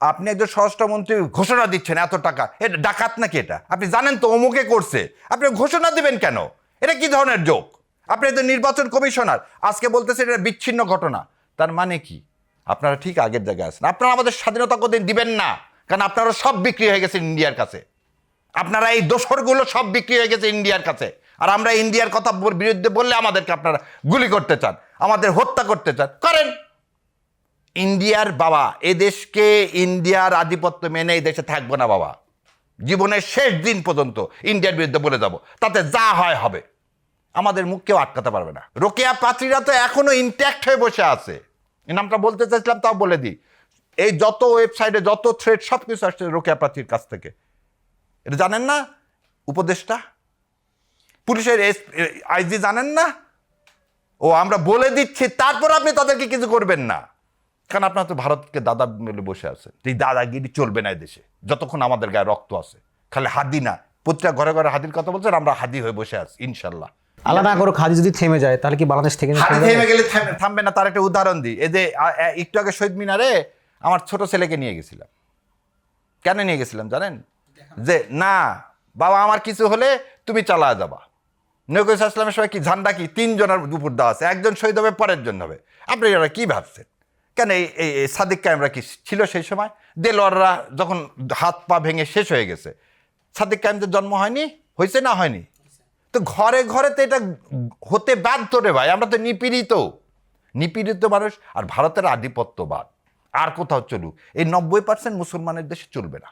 আপনি একজন স্বরাষ্ট্রমন্ত্রী, ঘোষণা দিচ্ছেন এত টাকা। এটা ডাকাত নাকি এটা? আপনি জানেন তো অমুকে করছে। আপনি ঘোষণা দিবেন কেন? এটা কি ধরনের যোগ আপনি একজন নির্বাচন কমিশনার, আজকে বলতেছেন এটা বিচ্ছিন্ন ঘটনা। তার মানে কি? আপনারা ঠিক আগের জায়গায় আছেন। আপনারা আমাদের স্বাধীনতা কোনদিন দিবেন না? কারণ আপনারা সব বিক্রি হয়ে গেছে ইন্ডিয়ার কাছে। আপনারা এই দোসরগুলো সব বিক্রি হয়ে গেছে ইন্ডিয়ার কাছে। আর আমরা ইন্ডিয়ার কথা বিরুদ্ধে বললে আমাদেরকে আপনারা গুলি করতে চান, আমাদের হত্যা করতে চান। করেন। ইন্ডিয়ার বাবা, এ দেশকে ইন্ডিয়ার আধিপত্য মেনে এই দেশে থাকব না বাবা। জীবনের শেষ দিন পর্যন্ত ইন্ডিয়ার বিরুদ্ধে বলে যাব, তাতে যা হয় হবে। আমাদের মুখ কেউ আটকাতে পারবে না। রোকেয়া পাত্রীরা তো এখনও ইনট্যাক্ট হয়ে বসে আছে। এই নামটা বলতে চাইছিলাম, তাও বলে দিই। এই যত ওয়েবসাইটে যত থ্রেড সব কিছু আসছে রোকেয়া পাত্রীর কাছ থেকে। এটা জানেন না উপদেশটা পুলিশের আইজি জানেন না? ও, আমরা বলে দিচ্ছি, তারপর আপনি তাদেরকে কিছু করবেন না। কারণ আপনার তো ভারতকে দাদা বলে বসে আছে। এই দাদাগিরি চলবে না দেশে। যতক্ষণ আমাদের গায়ে রক্ত আছে। খালি হাদি না। প্রতিটা ঘরে ঘরে হাদির কথা বলছেন আমরা হাদি হয়ে বসে আছি ইনশাল্লাহ। আল্লাহ না করুক হাদি যদি থেমে যায় তাহলে কি বাংলাদেশ থেকে থেমে গেলে থামবে- না তার একটা উদাহরণ দিই। এই যে একটু আগে শহীদ মিনারে আমার ছোট ছেলেকে নিয়ে গেছিলাম। কেন নিয়ে গেছিলাম জানেন? যে না বাবা আমার কিছু হলে তুমি চালা যাবা। নৌকা ইসলামের সময় কি ঝান্ডা কি তিনজনের উপর দেওয়া আছে? একজন শহীদ হবে পরের জন হবে। আপনি এরা কি ভাবছেন? কেন এই সাদিক কায়েমরা কি ছিল সেই সময়? দেলোয়াররা যখন হাত পা ভেঙে শেষ হয়ে গেছে, সাদিক কায়েমদের জন্ম হয়নি? হয়েছে না হয়নি? তো ঘরে ঘরে তো এটা হতে বাধ্য রে ভাই, আমরা তো নিপীড়িত। নিপীড়িত মানুষ আর ভারতের আধিপত্যবাদ। আর কোথাও চলুক, এই নব্বই পার্সেন্ট মুসলমানের দেশে চলবে না।